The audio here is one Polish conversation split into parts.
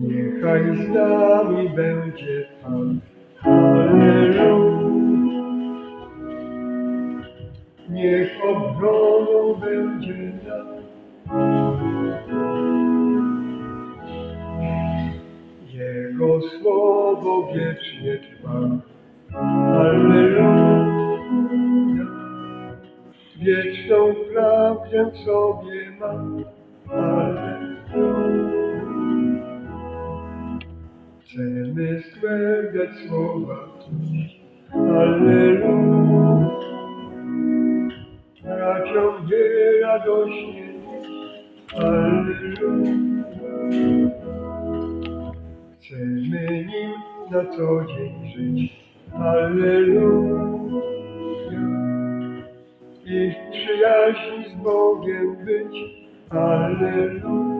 niechaj z nami będzie Pan. Alleluja. Niech obroną będzie nam. Jego słowo wiecznie trwa. Alleluja. Wieczną prawdę w sobie ma. Alleluja. Chcemy składać słowa. Alleluja. Braciom nie radośnie. Alleluja. Chcemy nim na co dzień żyć. Alleluja. I w przyjaźni z Bogiem być. Alleluja.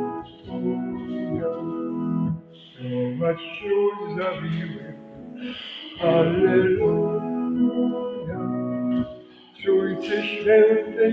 but shows of you. Halleluja. So ist es schnell der